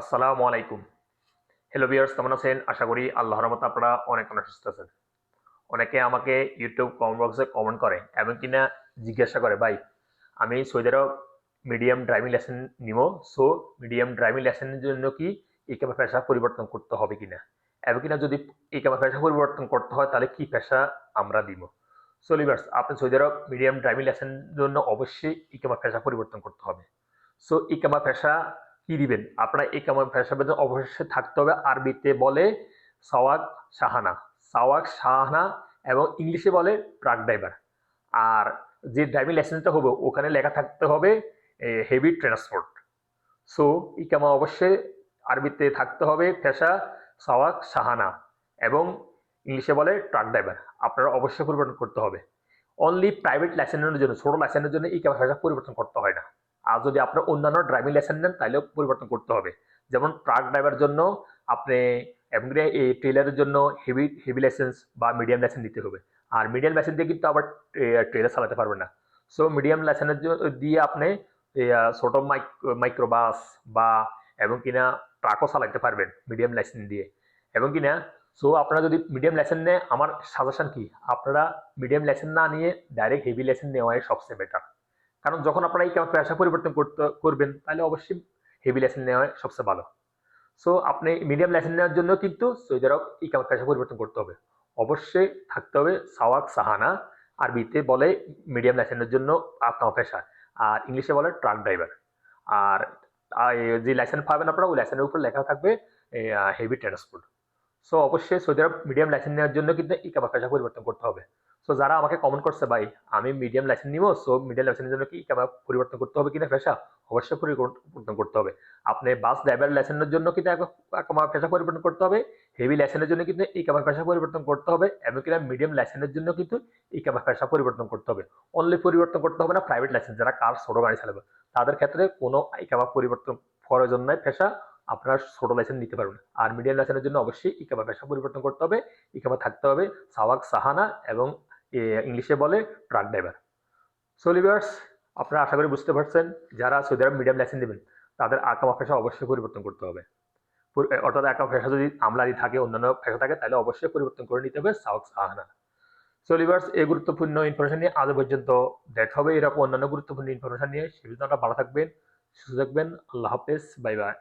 আসসালামু আলাইকুম। হ্যালো বিয়ার্স কেমন আছেন? আশা করি আল্লাহর রহমতে আপনারা অনেক অনেক সুস্থ আছেন। অনেকে আমাকে ইউটিউব কমেন্ট বক্সে কমেন্ট করে এবং কিনা জিজ্ঞাসা করে, ভাই, আমি Saudi Arab medium driving licence নিব সো মিডিয়াম ড্রাইভিং লাইসেন্সের জন্য কি ইকামা পেশা পরিবর্তন করতে হবে কিনা? এবং কিনা যদি ইকামা পেশা পরিবর্তন করতে হয়, তাহলে কি পেশা আমরা দিব? সো লিভার্স আপনি সৌদি আরব মিডিয়াম ড্রাইভিং লাইসেন্সের জন্য অবশ্যই ইকামা পেশা পরিবর্তন করতে হবে। সো ইকামা পেশা কি দিবেন? আপনার এই কামার পেশা বেতন অবশ্যই থাকতে হবে আরবিতে বলে সওয়াক শাহানা। সাওয়াক শাহানা এবং ইংলিশে বলে ট্রাক ড্রাইভার। আর যে ড্রাইভিং লাইসেন্সটা হবে, ওখানে লেখা থাকতে হবে হেভি ট্রান্সপোর্ট সো ইকামা অবশ্যই আরবিতে থাকতে হবে পেশা সওয়াক শাহানা এবং ইংলিশে বলে ট্রাক ড্রাইভার। আপনারা অবশ্যই পরিবর্তন করতে হবে। অনলি প্রাইভেট লাইসেন্সের জন্য, ছোটো লাইসেন্সের জন্য ইকামা পেশা পরিবর্তন করতে হয় না। আর যদি আপনার অন্যান্য ড্রাইভিং লাইসেন্স নেন তাহলেও পরিবর্তন করতে হবে। যেমন ট্রাক ড্রাইভার জন্য আপনি এমনি এই ট্রেলারের জন্য হেভি হেভি লাইসেন্স বা মিডিয়াম লাইসেন্স দিতে হবে। আর মিডিয়াম লাইসেন্স দিয়ে কিন্তু আবার ট্রেলার চালাতে পারবেন না। সো মিডিয়াম লাইসেন্সের দিয়ে আপনি ছোট মাইক্রো বাস বা এবং কিনা ট্রাকও চালাতে পারবেন মিডিয়াম লাইসেন্স দিয়ে। এবং কিনা সো আপনারা যদি মিডিয়াম লাইসেন্স নেয় আমার সাজেশন কি? আপনারা মিডিয়াম লাইসেন্স না নিয়ে ডাইরেক্ট হেভি লাইসেন্স নেওয়াই সবচেয়ে বেটার কারণ যখন আপনারা এই পেশা পরিবর্তন করতে, করবেন, তাহলে অবশ্যই হেভি লাইসেন্স নেওয়া সবচেয়ে ভালো। সো আপনি মিডিয়াম লাইসেন্স নেওয়ার জন্য কিন্তু সৌদি আরব এই পেশা পরিবর্তন করতে হবে। অবশ্যই থাকতে হবে সাওয়াক সাহানা, আরবিতে বলে মিডিয়াম লাইসেন্সের জন্য আপনার পেশা আর ইংলিশে বলে ট্রাক ড্রাইভার আর যে লাইসেন্স পাবেন আপনারা, ওই লাইসেন্সের উপর লেখা থাকবে হেভি ট্রান্সপোর্ট সো অবশ্যই সৌদি আরব মিডিয়াম লাইসেন্স নেওয়ার জন্য কিন্তু এই পেশা পরিবর্তন করতে হবে। সো যারা আমাকে কমেন্ট করছে, ভাই, আমি মিডিয়াম লাইসেন্স নিব সো মিডিয়াম লাইসেন্সের জন্য কি ক্যামেরা পরিবর্তন করতে হবে কিনা পেশা? অবশ্যই পরিবর্তন করতে হবে। আপনি বাস ড্রাইভার লাইসেন্সের জন্য কিন্তু ক্যামেরা পেশা পরিবর্তন করতে হবে? হেভি লাইসেন্সের জন্য কিন্তু এই ক্যামেরা পেশা পরিবর্তন করতে হবে এবং কিনা মিডিয়াম লাইসেন্সের জন্য কিন্তু এই ক্যামেরা পেশা পরিবর্তন করতে হবে। অনলি পরিবর্তন করতে হবে না প্রাইভেট লাইসেন্স যারা কার ছোট গাড়ি চালাবে, তাদের ক্ষেত্রে কোনো এই ক্যামেরা পরিবর্তন প্রয়োজন নয় পেশা আপনারা ছোট লাইসেন্স নিতে পারবেন। আর মিডিয়াম লাইসেন্সের জন্য অবশ্যই ইকামা পেশা পরিবর্তন করতে হবে ইকামা থাকতে হবে সাওয়াক সাহানা এবং ইংলিশে বলে ট্রাক ড্রাইভার সোলিভার্স আপনারা আশা করি বুঝতে পারছেন, যারা সৌদি আরব মিডিয়াম লাইসেন্স দেবেন তাদের আকামা পেশা অবশ্যই পরিবর্তন করতে হবে। অর্থাৎ আকামা পেশা যদি আমলাদি থাকে, অন্যান্য পেশা থাকে, তাহলে অবশ্যই পরিবর্তন করে নিতে হবে সাউক সাহানা সোলিভার্স এই গুরুত্বপূর্ণ ইনফরমেশন নিয়ে আজ পর্যন্ত দেখা হবে। এরকম অন্যান্য গুরুত্বপূর্ণ ইনফরমেশন নিয়ে। সে ভালো থাকবেন, সুস্থ থাকবেন। আল্লাহ হাফেজ, বাই বাই।